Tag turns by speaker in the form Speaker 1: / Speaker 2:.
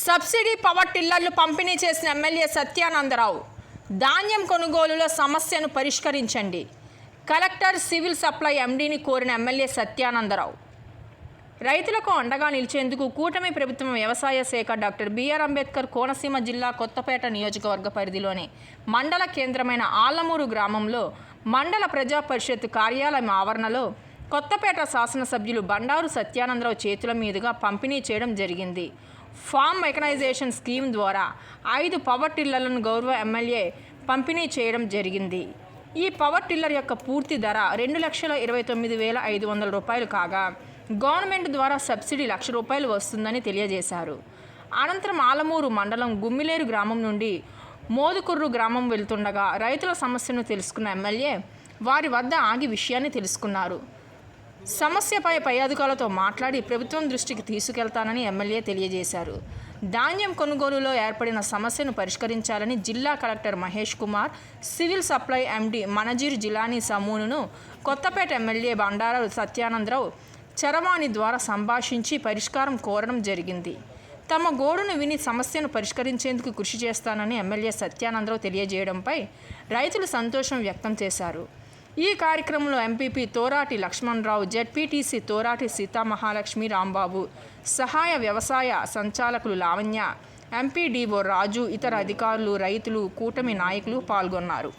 Speaker 1: Subsidy power టిల్లర్లు పంపిణీ చేసిన MLA Satyananda Rao ధాన్యం కొనుగోలులో సమస్యను పరిష్కరించండి. కలెక్టర్ సివిల్ సప్లై ఎండీని కోరిన ఎమ్మెల్యే సత్యానందరావు. రైతులకు అండగా నిలిచేందుకు కూటమి ప్రభుత్వం వ్యవసాయ శాఖ డాక్టర్ బిఆర్ అంబేద్కర్ కోనసీమ జిల్లా కొత్తపేట నియోజకవర్గ పరిధిలోని మండల కేంద్రమైన ఆలమూరు గ్రామంలో మండల ప్రజా పరిషత్ కార్యాలయం ఆవరణలో కొత్తపేట శాసనసభ్యులు బండారు సత్యానందరావు చేతుల మీదుగా పంపిణీ చేయడం జరిగింది. ఫామ్ మెకనైజేషన్ స్కీమ్ ద్వారా ఐదు పవర్ టిల్లర్లను గౌరవ ఎమ్మెల్యే పంపిణీ చేయడం జరిగింది. ఈ పవర్ టిల్లర్ యొక్క పూర్తి ధర రెండు లక్షల ఇరవై తొమ్మిది వేల ఐదు వందల రూపాయలు కాగా గవర్నమెంట్ ద్వారా సబ్సిడీ లక్ష రూపాయలు వస్తుందని తెలియజేశారు. అనంతరం ఆలమూరు మండలం గుమ్మిలేరు గ్రామం నుండి మోదుకుర్రు గ్రామం వెళ్తుండగా రైతుల సమస్యను తెలుసుకున్న ఎమ్మెల్యే వారి వద్ద ఆగి విషయాన్ని తెలుసుకున్నారు. సమస్యపై పై అధికారులతో మాట్లాడి ప్రభుత్వం దృష్టికి తీసుకెళ్తానని ఎమ్మెల్యే తెలియజేశారు. ధాన్యం కొనుగోలులో ఏర్పడిన సమస్యను పరిష్కరించాలని జిల్లా collector Mahesh Kumar civil supply MD Manazir Jilani సమూనును Kothapeta MLA Bandaru Satyanandarao చరవాణి ద్వారా సంభాషించి పరిష్కారం కోరడం జరిగింది. తమ గోడును విని సమస్యను పరిష్కరించేందుకు కృషి చేస్తానని ఎమ్మెల్యే సత్యానందరావు తెలియజేయడంపై రైతులు సంతోషం వ్యక్తం చేశారు. ఈ కార్యక్రమంలో ఎంపీపీ తోరాటి లక్ష్మణరావు జెడ్పీటీసీ తోరాటి సీతామహాలక్ష్మి రాంబాబు సహాయ వ్యవసాయ సంచాలకులు లావణ్య ఎంపీడీఓ రాజు ఇతర అధికారులు రైతులు కూటమి నాయకులు పాల్గొన్నారు.